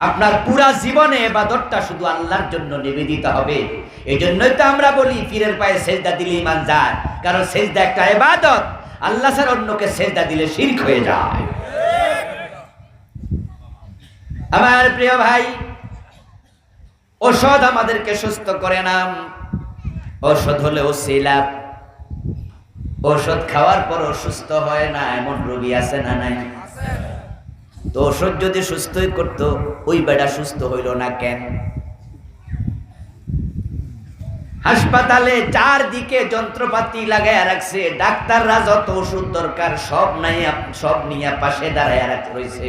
আপনার পুরা জীবনে এবাদতটা শুধু আল্লাহর জন্য নিবেদিত হবে। এই জন্যই তো আমরা বলি, পীরের পায়ে সেজদা দিলে ইমান যায়। কারণ সেজদা একটা এবাদত। আল্লাহ স্যার অন্যকে সেজদা দিলে শির্ক হয়ে যায়। আমার প্রিয় ভাই, ঔষধ আমাদেরকে সুস্থ করে নাম। ঔষধ হলে ওসিলা ঔষধ খাওয়ার পর সুস্থ হয় না, এমন রোগী আছে না নাই? তো ওষুধ যদি সুস্থই করতো, ওই বেড়া সুস্থ হইল না কেন? হাসপাতালে চারদিকে যন্ত্রপাতি লাগাইয়া রাখছে, ডাক্তাররা যত ওষুধ দরকার সব নাই সব নিয়ে পাশে দাঁড়াইয়া রয়েছে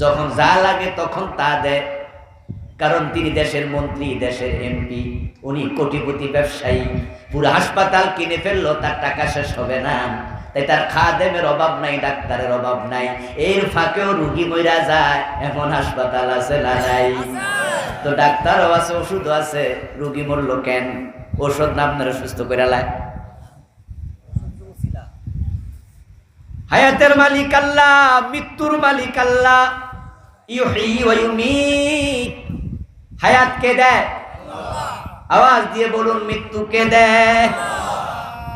যখন যা লাগে তখন তা দেয়। কারণ তিনি দেশের মন্ত্রী, দেশের এমপি, উনি কোটিপতি ব্যবসায়ী। পুরো হাসপাতাল কিনে ফেলল, তার টাকা শেষ হবে না। তাই তার খাদেমের অভাব নাই, ডাক্তারের অভাব নাই। এর ফাঁকেও রুগী মইরা যায়, এমন হাসপাতাল আছে না নাই? তো ডাক্তারও আছে, ওষুধও আছে, রুগী মরলো কেন? ওষুধ না আপনারা সুস্থ করে লায়। হায়াতের মালিক আল্লাহ, মৃত্যুর মালিক আল্লাহ। হায়াত কে দেয়? আওয়াজ দিয়ে বলুন, মৃত্যু কে দেয়?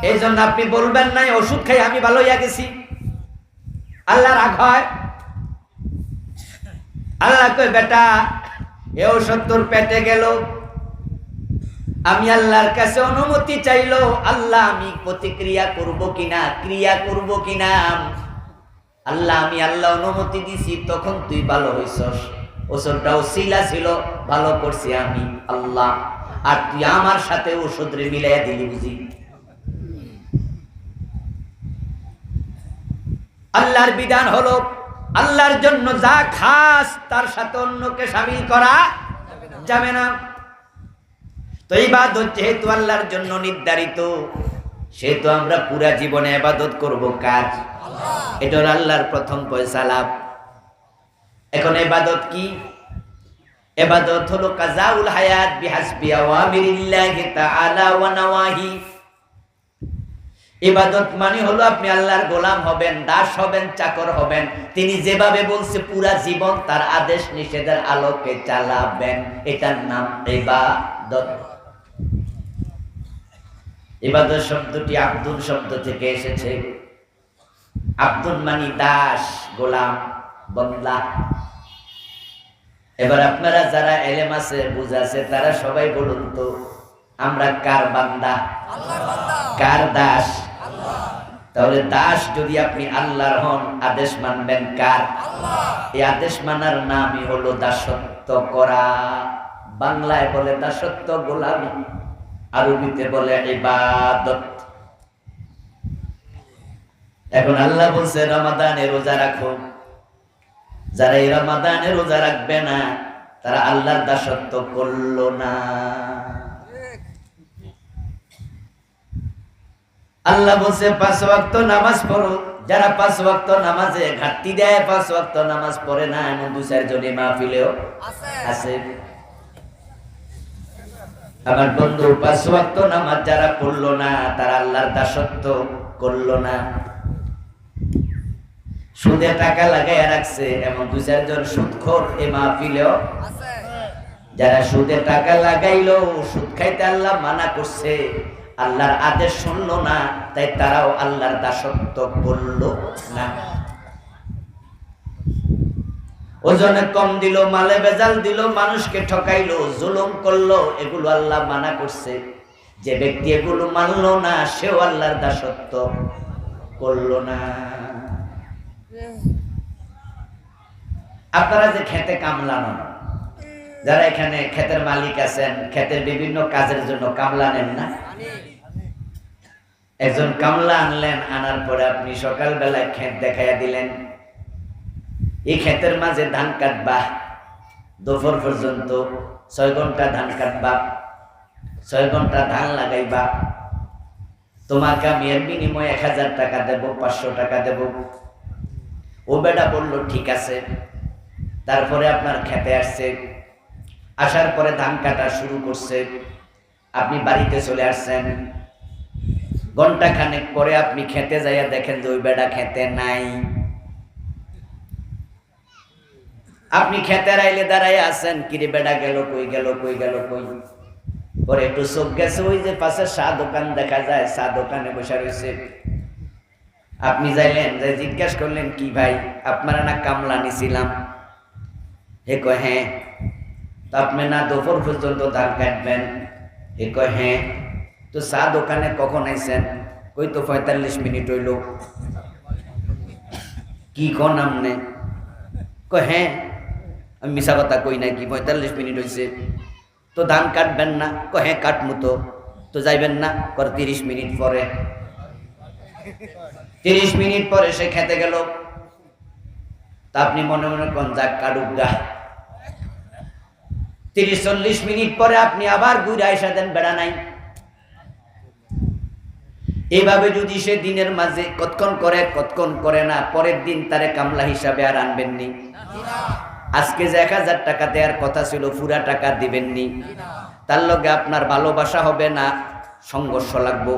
এই জন্য আপনি বলবেন নাই, ওষুধ খাই আমি ভালো হইয়া গেছি। আল্লাহ রাগ হয়। আল্লাহ কই বেটা, এ ওষুধ তোর পেটে গেল। আমি আল্লাহর কাছে অনুমতি চাইলো, আল্লাহ, আমি প্রতিক্রিয়া করব কিনা, ক্রিয়া করব কিনা? আল্লাহ, আমি আল্লাহ অনুমতি দিছি, তখন তুই ভালো হইছস। ওষুধটাও শিলা ছিল, ভালো করছি আমি, আল্লাহ। আর তুই আমার সাথে ওষুধ রে মিলাইয়া দিলি বুঝি? আল্লাহর বিধান হলো আল্লাহর জন্য যা খাস, তার সাথে অন্যকে সামিল করা যাবে না। তো ইবাদত যেহেতু আল্লাহর জন্য নির্ধারিত, সেহেতু আমরা পুরা জীবনে ইবাদত করব কাজ এটা হলো আল্লাহর প্রথম পয়সা লাভ। এখন এবাদত কি? এবাদত হলো কাজাউল হায়াত বিহাসবি আওয়ামিরিল্লাহি তাআলা ওয়া নাওয়াহি। ইবাদত মানে হলো আপনি আল্লাহর গোলাম হবেন দাস হবেন চাকর হবেন। তিনি যেভাবে বলছে পুরা জীবন তার আদেশ নিষেধের আলোকে চালাবেন। এটার নাম ইবাদত। ইবাদত শব্দটি আব্দুল শব্দ থেকে এসেছে। আব্দুল মানি দাস গোলাম বন্দা। এবার আপনারা যারা এলেম আছে বুঝাছে তারা সবাই বলুন তো আমরা কার বান্দা। কার দাস? তাহলে দাস যদি আপনি আল্লাহর হন, আদেশ মানবেন কার? এই আদেশ মানার নামই হলো দাসত্ব করা। বাংলায় বলে দাসত্ব গোলামি, আরবিতে বলে ইবাদত। এখন আল্লাহ বলছে, রমাদানে রোজা রাখো। যারা এই রমাদানে রোজা রাখবে না, তারা আল্লাহর দাসত্ব করল না। আল্লাহ বলছে পাঁচ ওয়াক্ত নামাজ পড়ো। যারা পাঁচ ওয়াক্ত নামাজে ঘাটতি দেয় পাঁচ ওয়াক্ত নামাজ পড়ে না এমন দু চারজনে মাহফিলেও আছে। আমার বন্ধু পাঁচ ওয়াক্ত নামাজ যারা পড়ল না তারা আল্লাহর দাসত্ব করল না। সুদে টাকা লাগাইয়া রাখছে এমন দু চারজন সুদখোর এ মাহফিলেও যারা সুদে টাকা লাগাইলো সুদ খাইতে আল্লাহ মানা করছে। আল্লাহর আদেশ শুনলো না তাই তারাও আল্লাহর দাসত্ব করল না। ওজনে কম দিল মালে বেজাল দিল মানুষকে ঠকাইলো জুলুম করল এগুলো আল্লাহ মানা করছে। যে ব্যক্তি এগুলো মানলো না সেও আল্লাহর দাসত্ব করল না। আপনারা যে খেতে কামলানো যারা এখানে ক্ষেতের মালিক আছেন, ক্ষেতের বিভিন্ন কাজের জন্য কামলা নেন না? একজন কামলা আনলেন, আনার পরে আপনি সকালবেলায় ক্ষেত দেখাইয়া দিলেন, এই ক্ষেতের মাঝে ধান কাটবা। দুপুর পর্যন্ত ছয় ঘণ্টা ধান কাটবা, ছয় ঘণ্টা ধান লাগাইবা। তোমাকে আমি এর বিনিময়ে এক হাজার টাকা দেব, পাঁচশো টাকা দেব। ও বেটা বলল, ঠিক আছে। তারপরে আপনার খেতে আসছে। আসার পরে ধান কাটা শুরু করছে। আপনি বাড়িতে চলে আসছেন। ঘণ্টা খানেক পরে আপনি খেতে যাইয়া দেখেন যে ওই বেটা খেতে নাই। আপনি খেতের রাইলে দাঁড়াই আছেন, কিরে বেড়া গেল কই গেল কই গেল কই? পরে একটু চোখ গেছে, ওই যে পাশে চা দোকান দেখা যায়, চা দোকানে বসে রয়েছে। আপনি যাইলেন, যে জিজ্ঞেস করলেন, কি ভাই, আপনারা না কামলা নিছিলাম? হে কয় হ্যাঁ। আপনি না দুপুর পর্যন্ত ধান কাটবেন। এ কয় হ্যাঁ তো চা দোকানে কখন আইছেন? কই তো পঁয়তাল্লিশ মিনিট হইল। কি কন আমনে? কয় হ্যাঁ আমি মিশা কথা কই নাই কি, পঁয়তাল্লিশ মিনিট হয়েছে তো ধান কাটবেন না? কয় হ্যাঁ কাটমু তো। তো যাইবেন না? কর তিরিশ মিনিট পরে। তিরিশ মিনিট পরে সে খেতে গেল। তা আপনি মনে মনে কোন যাক কাটুক গা। তিরিশ চল্লিশ মিনিট পরে আপনি আবার ঘুরে আইসা দেন, বেড়া নাই। এইভাবে যদি সে দিনের মাঝে কতক্ষণ করে কতক্ষণ করে না, পরের দিন তারে কামলা হিসাবে আর আনবেননি। আজকে যে এক হাজার টাকা দেওয়ার কথা ছিল, পুরা টাকা দিবেননি। তার লগে আপনার ভালোবাসা হবে না, সংঘর্ষ লাগবো।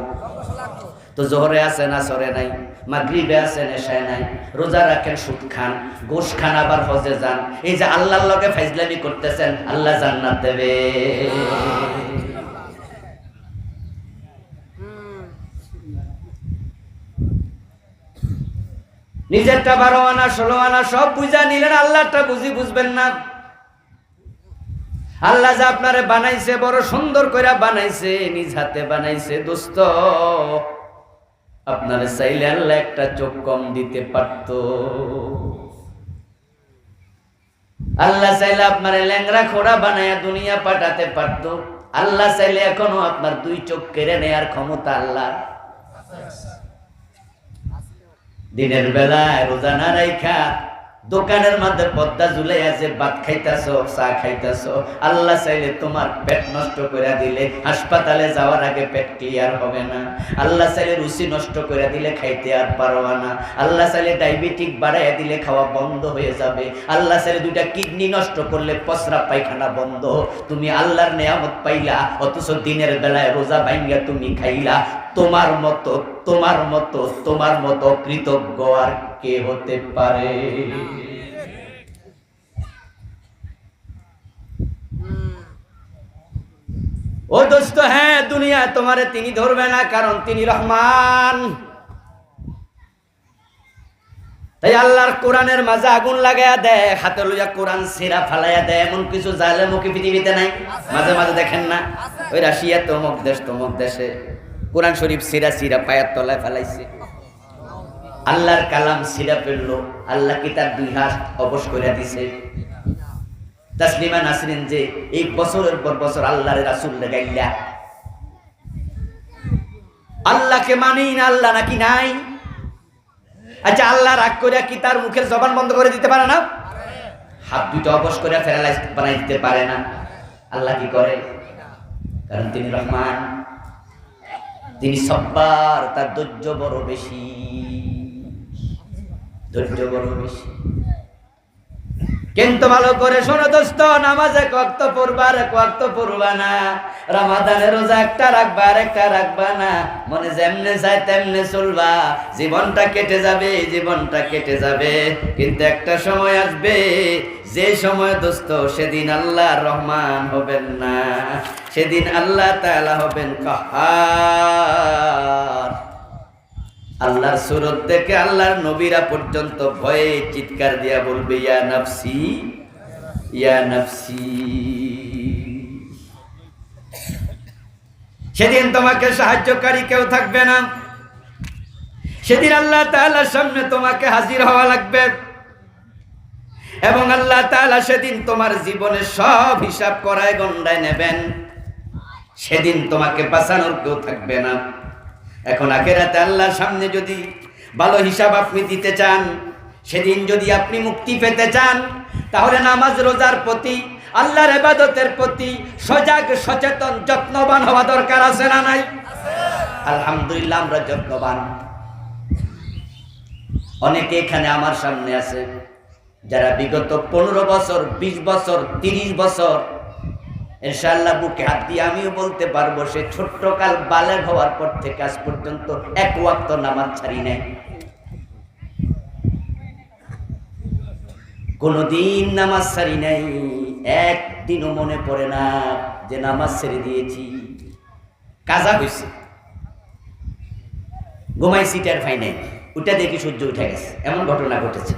তো জোহরে আছে না সরে নাই? মাগরিবে আছে নেশায় নাই? রোজা রাখেন, সুদ খান, গোশ খান, আবার হজে যান। এই যে আল্লাহর লগে ফাইজলামি করতেছেন, আল্লাহ জান্নাত দেবে। নিজেরটা বারো আনা, ষোলো আনা, সব বুঝা নিলেন, আল্লাহটা বুঝি বুঝবেন না। আল্লাহ যা আপনারে বানাইছে, বড় সুন্দর করে বানাইছে, নিজ হাতে বানাইছে, দোস্ত। আপনারে চাইলে আল্লাহ একটা চোখ কম দিতে পারত। আল্লাহ চাইলে আপনার ল্যাংরা খোড়া বানায় দুনিয়া পাঠাতে পারত। আল্লাহ চাইলে এখনও আপনার দুই চোখ কেড়ে নেয়ার ক্ষমতা আল্লাহ দিনের বেলায় রোজা না রাইখা দোকানের মধ্যে পদ্মা ঝুলাই আছে ভাত খাইতাছ, চা খাইতাছ, আল্লাহ চাইলে তোমার পেট নষ্ট করে দিলে, হাসপাতালে যাওয়ার আগে পেট ক্লিয়ার হবে না। আল্লাহ চাইলে রুচি নষ্ট করে দিলে খাইতে আর পারবা না। আল্লাহ চাইলে ডায়াবেটিক বাড়াইয়া দিলে খাওয়া বন্ধ হয়ে যাবে। আল্লাহ চাইলে দুইটা কিডনি নষ্ট করলে পসরা পায়খানা বন্ধ। তুমি আল্লাহর নেয়ামত পাইলা, অথচ দিনের বেলায় রোজা ভাঙ্গা তুমি খাইলা। তোমার মতো তোমার মতো তোমার মতো কৃতজ্ঞ আর কে হতে পারে। ও দোস্ত হ্যাঁ দুনিয়া তোমারে তিনি ধরবে না, কারণ তিনি রহমান। তাই আল্লাহর কোরআনের মাঝে আগুন লাগাইয়া দেয়, হাতে লইয়া কোরআন সিরা ফালাইয়া দেয়, এমন কিছু জালে মুখে পৃথিবীতে নাই? মাঝে মাঝে দেখেন না? ওই রাশিয়া তমক দেশ, তমক দেশে। কোরআন শরীফ সিরা সিরা পায়ের তলায় ফেলাইছে। আল্লাহর কালাম সিরা ফেলল। আল্লাহ কি তার দুই হাত অবশ করে দিছে? তাসলিমা নাসরিন যে এই বছরের পর বছর আল্লাহর রাসুল গাইলা আল্লাহকে মানি না, আল্লাহ নাকি নাই? আচ্ছা আল্লাহ রাগ করে কি তার মুখের জবান বন্ধ করে দিতে পারে না? হাত দুটো অবশ করে ফেরালাইজ বানাই দিতে পারে না। আল্লাহ কি করে? কারণ তিনি রহমান। তিনি সব্বার তার ধৈর্য বড় বেশি। ধৈর্য বড় বেশি। কিন্তু ভালো করে শোনো দোস্ত, নামাজে কক্ত পড়বা আর কক্ত পড়বা না। রমাদানে রোজা একটা রাখবা আর একটা রাখবা না। মনে যেমনে যায় তেমনে চলবা। জীবনটা কেটে যাবে, জীবনটা কেটে যাবে। কিন্তু একটা সময় আসবে, যে সময় দোস্ত, সেদিন আল্লাহ রহমান হবেন না। সেদিন আল্লাহ তালা হবেন কাহার। আল্লাহর সুরত থেকে আল্লাহর নবীরা পর্যন্ত ভয়ে চিৎকার দিয়া বলবে, ইয়া নফসি ইয়া নফসি। সেদিন তোমাকে সাহায্যকারী কেউ থাকবে না। সেদিন আল্লাহ তাআলার সামনে তোমাকে হাজির হওয়া লাগবে। এবং আল্লাহ তাআলা সেদিন তোমার জীবনের সব হিসাব করায় গন্ডায় নেবেন। সেদিন তোমাকে বাঁচানোর কেউ থাকবে না। এখন আখেরাতে আল্লাহর সামনে যদি ভালো হিসাব আপনি দিতে চান, সেদিন যদি আপনি মুক্তি পেতে চান, তাহলে নামাজ রোজার প্রতি, আল্লাহর এবাদতের প্রতি সজাগ, সচেতন, যত্নবান হওয়া দরকার আছে না নাই? আলহামদুলিল্লাহ আমরা যত্নবান। অনেকে এখানে আমার সামনে আছে, যারা বিগত পনেরো বছর ২০ বছর ৩০ বছর ইনশাআল্লাহ বুকে হাত দিয়ে আমিও বলতে পারব, সে ছোট্ট কাল বালেগ হওয়ার পর থেকে আজ পর্যন্ত এক ওয়াক্ত নামাজ ছাড়ি নাই। কোনোদিন নামাজ ছাড়ি নাই, একদিনও মনে পড়ে না যে নামাজ ছেড়ে দিয়েছি। কাজা হয়েছে ঘুমাই সিটার ফাই নাই। ওটা দেখি সূর্য উঠে গেছে। এমন ঘটনা ঘটেছে।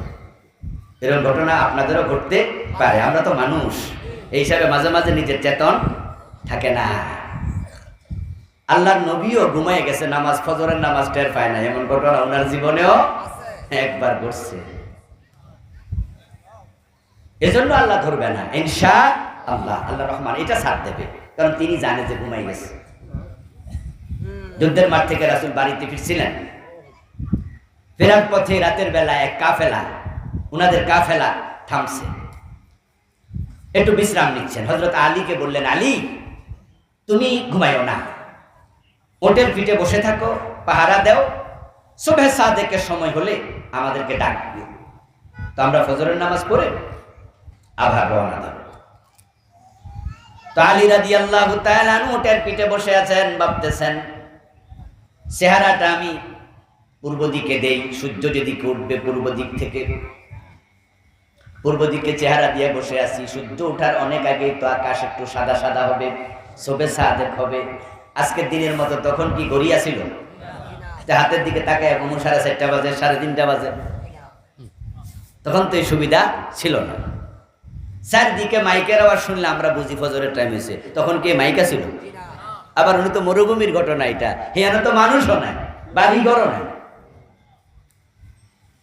এরকম ঘটনা আপনাদেরও ঘটতে পারে, আমরা তো মানুষ। এই হিসাবে মাঝে মাঝে নিজের চেতন থাকে না। আল্লাহর নবীও ঘুমায় গেছে, নামাজ, ফজরের নামাজ টের পায় না। এমন ঘটনা ওনার জীবনেও একবার ঘটছে। এজন্য আল্লাহ ধরবে না। ইনশা আল্লাহ আল্লাহ রহমান এটা ছাড় দেবে। কারণ তিনি জানে যে ঘুমাই গেছে। যুদ্ধের মাঠ থেকে রাসুল বাড়িতে ফিরছিলেন। ফেরার পথে রাতের বেলা এক কাফেলা, উনাদের কাফেলা থামছে। একটু বিশ্রাম নিচ্ছেন। হজরত আলীকে বললেন, আলী, তুমি ঘুমাইও না। হোটেল পিঠে বসে থাকো, পাহারা দাও। সুবে সাদেকের সময় হলে আমাদেরকে ডাক দিও। তো আমরা ফজরের নামাজ পড়ে আবার রওনা দেব। তো আলী রাদি আল্লাহ হোটেল পিঠে বসে আছেন, ভাবতেছেন, চেহারাটা আমি পূর্ব দিকে দেই, সূর্য যেদিকে উঠবে পূর্ব দিক থেকে। পূর্ব দিকে চেহারা দিয়ে বসে আছি। সূর্য ওঠার অনেক আগে তো আকাশ একটু সাদা সাদা হবে, শোভে সাদেক হবে। আজকের দিনের মতো তখন কি গড়িয়া ছিল? হাতের দিকে তাকায় এবং সাড়ে চারটা বাজে, সাড়ে তিনটা বাজে। তখন তো এই সুবিধা ছিল না। চারদিকে মাইকের আওয়াজ শুনলে আমরা বুঝি ফজরের টাইম হয়েছে। তখন কে মাইকা ছিল? আবার উনি তো মরুভূমির ঘটনা এটা। হিয়ানো তো মানুষও নাই বাড়ি ঘরও নাই।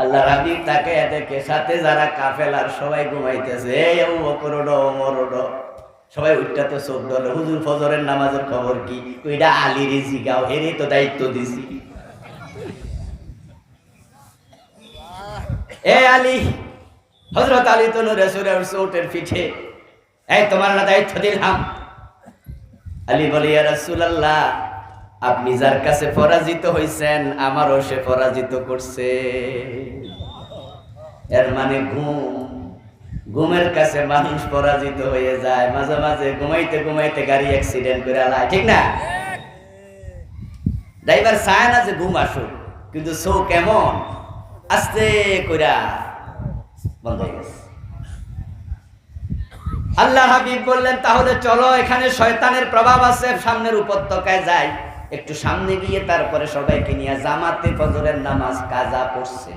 আল্লাহ হাবিব তাকে দেখে সাথে যারা কাফেলার সবাই ঘুমাইতেছে, এই ওমর ওডো সবাই উঠটা তো চোখ ধরলো, হুজুর, ফজরের নামাজের খবর কি? ওইটা আলির জিগাও হেরে তো দায়িত্ব দিছি। এ আলী হজরত আলী তো নুরে সুরে উঠছে উটের পিঠে। এই, তোমার না দায়িত্ব দিলাম। আলী বলে, ইয়া রাসূলুল্লাহ আপনি যার কাছে পরাজিত হইছেন, আমারও সে পরাজিত করছে। এর মানে ঘুম। ঘুমের কাছে মানুষ পরাজিত হয়ে যায়। মাঝে মাঝে ঘুমাইতে ঘুমাইতে গাড়ি অ্যাক্সিডেন্ট করে আলায়। ঠিক না? ড্রাইভার চায় না যে ঘুম আসুক, কিন্তু সৌ কেমন? আস্তে কইরা বন্ধ হয়ে গেছে। আল্লাহ হাবিব বললেন, তাহলে চলো, এখানে শয়তানের প্রভাব আছে, সামনের উপত্যকায় যাই। একটু সামনে গিয়ে তারপরে সবাইকে নিয়ে জামাতে ফজরের নামাজ কাজা পড়ছে।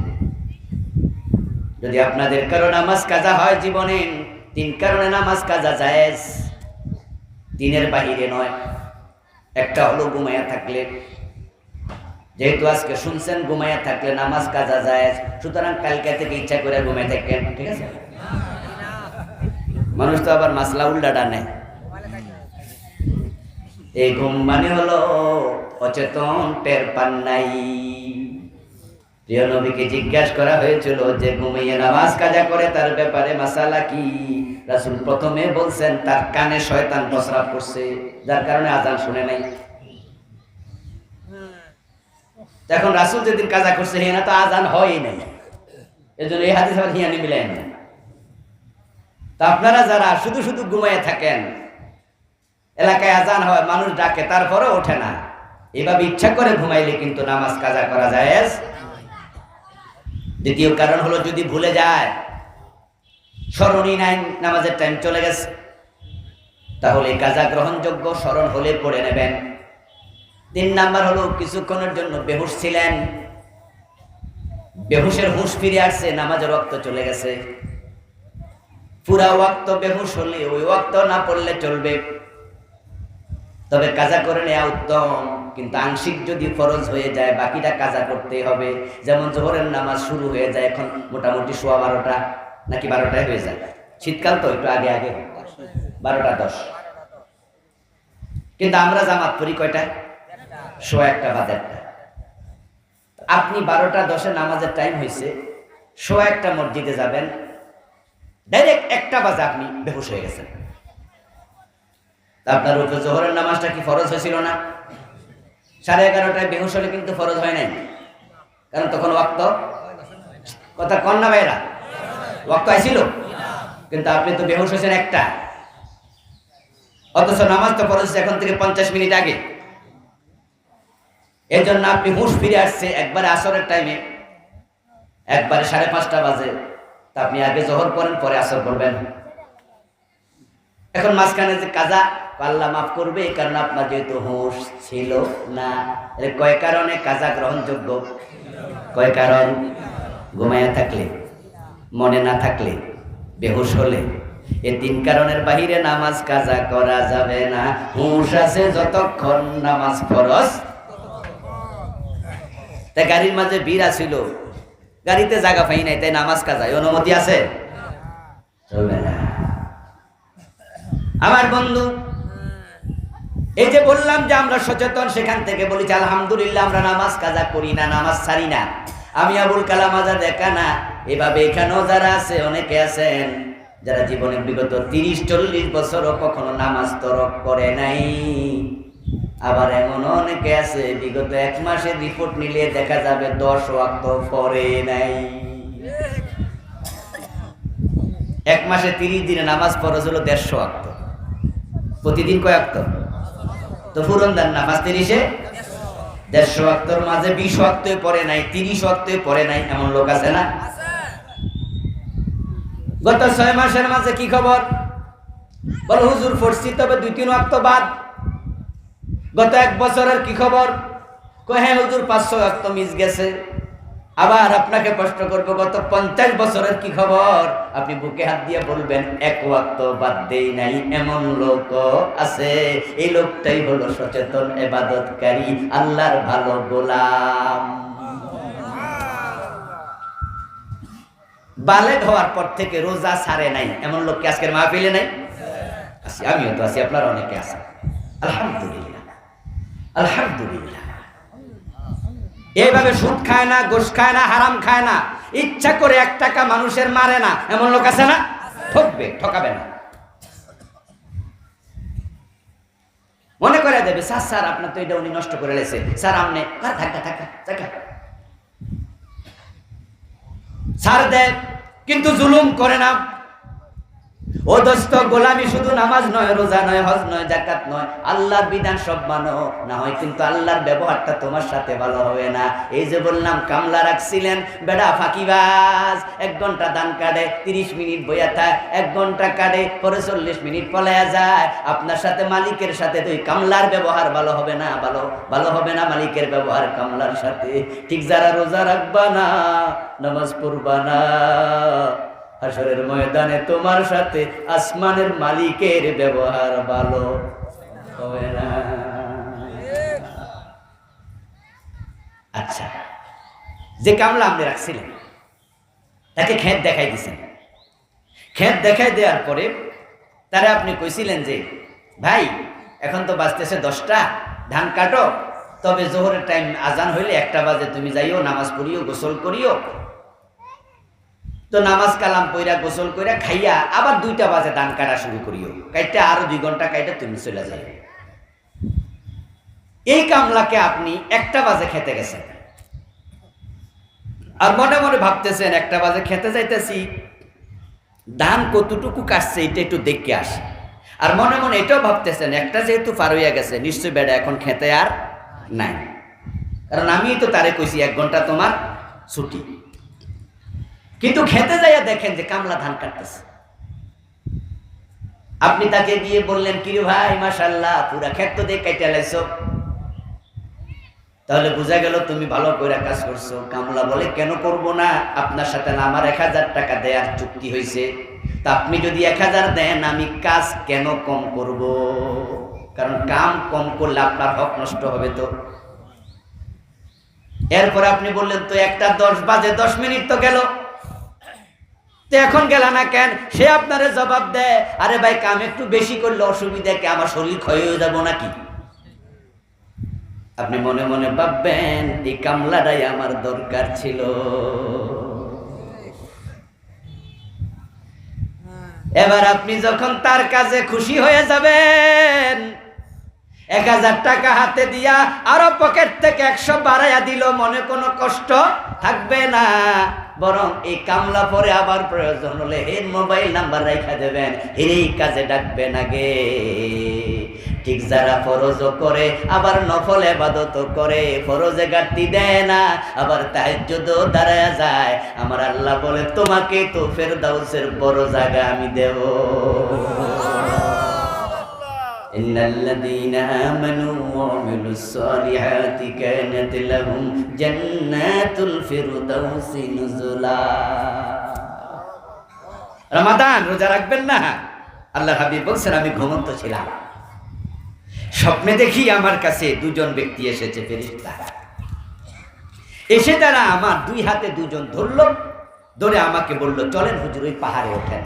যদি আপনাদের কারও নামাজ কাজা হয় জীবনে, তিন কারণে নামাজ কাজা জায়েজ। দিনের বাহিরে নয়, একটা হলো ঘুমাইয়া থাকলে। যেহেতু আজকে শুনছেন, ঘুমাইয়া থাকলে নামাজ কাজা যায় সুতরাং কালকে থেকে ইচ্ছা করে ঘুমাই থাকেন, ঠিক আছে? মানুষ তো আবার মাসলা উল্টা টানে এই ঘুম মানে হলো অচেতন টের পান নাই। প্রিয় নবীকে জিজ্ঞাসা করা হয়েছিল যে ঘুমিয়ে নামাজ কাজা করে তার ব্যাপারে মাসালা কি? রাসুল প্রথমে বলছেন, তার কানে শয়তান প্রস্রাব করছে, যার কারণে আজান শুনে নাই। এখন রাসুল যেদিন কাজা করছে, হিয়ানা তো আজান হয়ই নাই। এজন্য এই হাদিস আবার হিয়ানি মিলাই না তা আপনারা যারা শুধু শুধু ঘুমায় থাকেন এলাকায় আজান হয়, মানুষ ডাকে তারপরে ওঠে না। এভাবে ইচ্ছা করে ঘুমাইলে কিন্তু নামাজ কাজা করা যায় দ্বিতীয় কারণ হলো যদি ভুলে যায়, স্মরণই নাই, নামাজের টাইম চলে গেছে। তাহলে কাজা গ্রহণযোগ্য স্মরণ হলে পড়ে নেবেন। তিন নাম্বার হলো, কিছুক্ষণের জন্য বেহুশ ছিলেন। বেহুশের হুশ ফিরে আসছে, নামাজের রক্ত চলে গেছে। পুরা ওয়াক্ত বেহুশ হলে, ওই ওয়াক্ত না পড়লে চলবে। তবে কাজা করে নেওয়া উত্তম, কিন্তু আংশিক যদি ফরজ হয়ে যায়, বাকিটা কাজা করতে হবে। যেমন জোহরের নামাজ শুরু হয়ে যায়, এখন মোটামুটি সোয়া বারোটা নাকি বারোটায় হয়ে যায়। শীতকাল তো একটু আগে আগে বারোটা দশ। কিন্তু আমরা জামাত পড়ি কয়টায় সোয়া একটা, বাদ একটা। আপনি বারোটা দশে নামাজের টাইম হয়েছে সোয়া একটা মসজিদে যাবেন ডাইরেক্ট একটা বাজে আপনি বেহুশ হয়ে গেছেন। আপনার উপরে জোহরের নামাজটা কি ফরজ হয়েছিল না? সাড়ে এগারোটায় বেহুশ হলে কিন্তু ফরজ হয় নাই। কারণ তখন ওয়াক্ত কথা কন না ভাইরা ওয়াক্ত আইছিল? কিন্তু আপনি তো বেহুশ হয়েছেন একটা। অথচ নামাজ তো ফরজ এখন থেকে পঞ্চাশ মিনিট আগে। এর জন্য আপনি হুঁশ ফিরে আসছে একবারে আসরের টাইমে একবারে সাড়ে পাঁচটা বাজে। তা আপনি আগে জহর করেন পরে আসর করবেন এখন মাঝখানে যে কাজা আল্লাহ মাফ করবে, এই কারণে আপনার যেহেতু হুঁশ ছিল না। কয় কারণে কাজা গ্রহণযোগ্য? কয় কারণ? ঘুমাইয়া থাকলে, মনে না থাকলে, বেহুশ হলে। এ তিন কারণের বাহিরে নামাজ কাজা করা যাবে না। হুঁশ আছে যতক্ষণ নামাজ ফরজ। তাই গাড়ির মাঝে বীর আসিল গাড়িতে জায়গা পাই নাই, তাই নামাজ কাজায়। অনুমতি আছে? চলবে না। আমার বন্ধু এই যে বললাম যে আমরা সচেতন, সেখান থেকে বলেছি, আলহামদুলিল্লাহ, আমরা নামাজ কাজা করি না, নামাজ ছাড়ি না। আমি আবুল কালাম আজাদ একা না। এভাবে এখানেও যারা আছে, অনেকে আছেন যারা জীবনে বিগত তিরিশ, চল্লিশ বছরও কখনো নামাজ তরক করে নাই। আবার এমন অনেকে আছে, বিগত এক মাসের রিপোর্ট নিলে দেখা যাবে দশ ওয়াক্ত পরে নাই। এক মাসে তিরিশ দিনে নামাজ ফরজ হলো দেড়শো ওয়াক্ত। প্রতিদিন কয় ওয়াক্ত? তো ফুরন দেন নামাজ তিরিশে? দেড়শো অক্টর মাঝে বিশ ওয়াক্ত পরে নাই, তিরিশ ওয়াক্ত পরে নাই, এমন লোক আছে না? গত ছয় মাসের মাঝে কি খবর? বল, হুজুর, পড়ছি, তবে দুই, তিন অক্ট বাদ। গত এক বছরের কি খবর? কহে হ্যাঁ হুজুর পাঁচশো অক্ট মিস গেছে। আবার আপনাকে প্রশ্ন করব, গত পঞ্চাশ বছরের কি খবর? আপনি বুকে হাত দিয়ে বলবেন, এক ওয়াক্ত বাদ দেই নাই, এমন লোক আছে। এই লোকটাই হলো সচেতন এবাদতকারী, আল্লাহর ভালো গোলাম। বালেগ হওয়ার পর থেকে রোজা ছাড়ে নাই। এমন লোক কি আজকের মাহফিলে নাই? আমিও তো আছি, আপনার অনেকে আছে আলহামদুলিল্লাহ। আলহামদুলিল্লাহ। এইভাবে সুদ খায় না, গোশ খায় না, হারাম খায় না। ইচ্ছা করে এক টাকা মানুষের মারে না। এমন লোক আছে না? ঠকবে, ঠকাবে না। মনে করে দেবে, স্যার স্যার, আপনার তো এটা উনি নষ্ট করে লেছে। স্যার আপনি থাকা থাকা থাকা। স্যার দেয়, কিন্তু জুলুম করে না। ও দোস্ত, গোলামি শুধু নামাজ নয়, রোজা নয়, হজ নয় জাকাত নয়, আল্লাহর বিধান সব মানো। না হয় কিন্তু আল্লাহর ব্যবহারটা তোমার সাথে ভালো হবে না। এই যে বললাম, কামলা রাখছিলেন, বেড়া ফাঁকিবাজ, এক ঘণ্টা দান কাটে, তিরিশ মিনিট বইয়া থাক, এক ঘণ্টা কাটে, পরে চল্লিশ মিনিট পলায়া যায়। আপনার সাথে মালিকের সাথে তুই কামলার ব্যবহার ভালো হবে না, ভালো ভালো হবে না মালিকের ব্যবহার কামলার সাথে। ঠিক যারা রোজা রাখবা না, নামাজ পড়বা না। হাসরের ময়দানে তোমার সাথে আসমানের মালিকের ব্যবহার ভালো হবে না। আচ্ছা যে কামলা আপনি রাখছিলেন, তাকে খেত দেখাই দিছেন। খেত দেখাই দেওয়ার পরে তারা আপনি কইছিলেন যে, ভাই, এখন তো বাজতেছে দশটা, ধান কাটো, তবে জোহরের টাইম আজান হইলে একটা বাজে, তুমি যাইও, নামাজ পড়িও, গোসল করিও তো নামাজ কালাম পইরা, গোসল কইরা খাইয়া আবার দুইটা বাজে ধান কাটা শুরু করিও। কাইটা আরও দুই ঘণ্টা কাইটা তুমি চলে যাবে এই কামলাকে আপনি একটা বাজে খেতে গেছেন। আর মনে মনে ভাবতেছেন, একটা বাজে খেতে যাইতেছি। ধান কতটুকু কাটছে এটা একটু দেখে আসে। আর মনে মনে এটাও ভাবতেছেন, একটা যেহেতু পার হইয়া গেছে, নিশ্চয় বেড়া এখন খেতে আর নাই। কারণ আমি তো তারে কইছি, এক ঘণ্টা তোমার ছুটি। কিন্তু খেতে যাইয়া দেখেন যে কামলা ধান কাটতেছে। আপনি তাকে গিয়ে বললেন, কিরে ভাই মাসাল্লাহ পুরা ক্ষেত তো দিয়ে কেটে লাইছো তাহলে বোঝা গেল তুমি ভালো করে কাজ করছ। কামলা বলে, কেন করব না? আপনার সাথে না আমার এক হাজার টাকা দেওয়ার চুক্তি হয়েছে তা আপনি যদি এক হাজার দেন, আমি কাজ কেন কম করব? কারণ কাম কম করলে আপনার হক নষ্ট হবে তো। এরপরে আপনি বললেন, তো একটা দশ বাজে দশ মিনিট তো গেল। তো এখন গেল না কেন? সে আপনারে জবাব দেয়, আরে ভাই, কাম একটু বেশি করলে অসুবিধা কি? আমার শরীর ক্ষয় হয়ে যাব নাকি? আপনি মনে মনে ভাববেন, এই কামলাটাই আমার দরকার ছিল। এবার আপনি যখন তার কাজে খুশি হয়ে যাবেন এক হাজার টাকা হাতে দিয়া আরও পকেট থেকে একশো বাড়াইয়া দিল, মনে কোনো কষ্ট থাকবে না। বরং এই কামলা পরে আবার প্রয়োজন হলে হের মোবাইল নাম্বার রেখা দেবেন এই কাজে ডাকবেন আগে। ঠিক যারা ফরজও করে, আবার নফল এবাদত করে, ফরজে গাড়তি দেয় না, আবার তাহাজ্জুদ দাঁড়ায় যায়। আমার আল্লাহ বলে, তোমাকে তো ফের দাউসের বড় জায়গা আমি দেব। إن الذين آمنوا وعملوا الصالحات كانت لهم جنات الفردوس نزلا রমাদান রোজা রাখবেন না আল্লাহ হাবিব বলছেন আমি ঘুমন্ত ছিলাম স্বপ্নে দেখি আমার কাছে দুজন ব্যক্তি এসেছে ফেরিস্তা এসে তারা আমার দুই হাতে দুজন ধরলো ধরে আমাকে বলল চলেন হুজুর ওই পাহাড়ে ওঠেন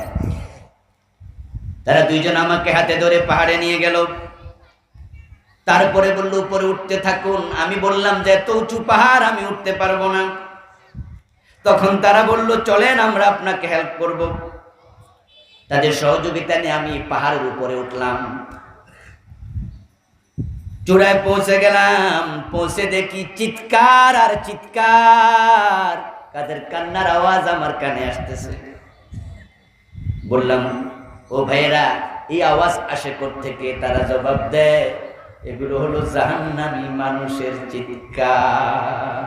তারা দুইজন আমাকে হাতে ধরে পাহাড়ে নিয়ে গেল। তারপরে বলল, উপরে উঠতে থাকুন। আমি বললাম, যে এত উঁচু পাহাড়, আমি উঠতে পারব না। তখন তারা বলল, চলেন, আমরা আপনাকে হেল্প করব। তাদের সহযোগিতা নিয়ে আমি পাহাড়ের উপরে উঠলাম। চূড়ায় পৌঁছে গেলাম। পৌঁছে দেখি চিৎকার আর চিৎকার। কাদের কান্নার আওয়াজ আমার কানে আসতেছে। বললাম ও ভাইয়েরা, এই আওয়াজ আসে থেকে তারা জবাব দেয়, এগুলো হলো জাহান্নামী মানুষের চিৎকার।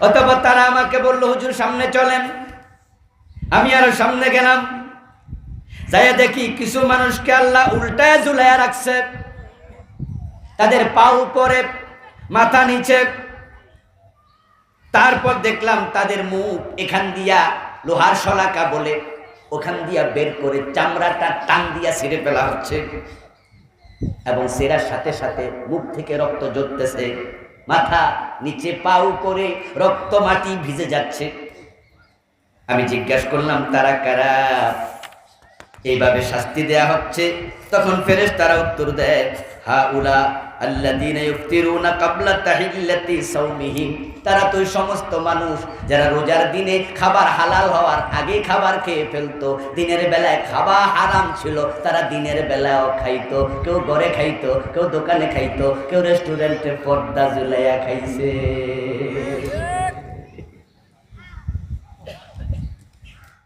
অথবা তারা আমাকে বলল, হুজুর, সামনে চলেন। আমি আরও সামনে গেলাম। যাই দেখি কিছু মানুষকে আল্লাহ উল্টায় ঝুলাইয়া রাখছে। তাদের পা উপরে, মাথা নিচে। তারপর দেখলাম তাদের মুখ এখান দিয়া লোহার শলাকা বলে ওখান দিয়া বের করে চামড়াটা টান দিয়া ছিঁড়ে ফেলা হচ্ছে। এবং সেরার সাথে সাথে মুখ থেকে রক্ত জড়তেছে মাথা নিচে পা উপরে রক্ত মাটি ভিজে যাচ্ছে। আমি জিজ্ঞাসা করলাম, তারা কারা? এইভাবে শাস্তি দেয়া হচ্ছে। তখন ফেরেস তারা উত্তর দেয় হা উলা তারা তো সমস্ত মানুষ যারা রোজার দিনে খাবার হালাল হওয়ার আগে খাবার খেয়ে ফেলতো, দিনের বেলায় খাবার হারাম ছিল, তারা দিনের বেলায়ও খাইতো, কেউ ঘরে খাইতো, কেউ দোকানে খাইতো, কেউ রেস্টুরেন্টে পর্দা জুলাইয়া খাইছে।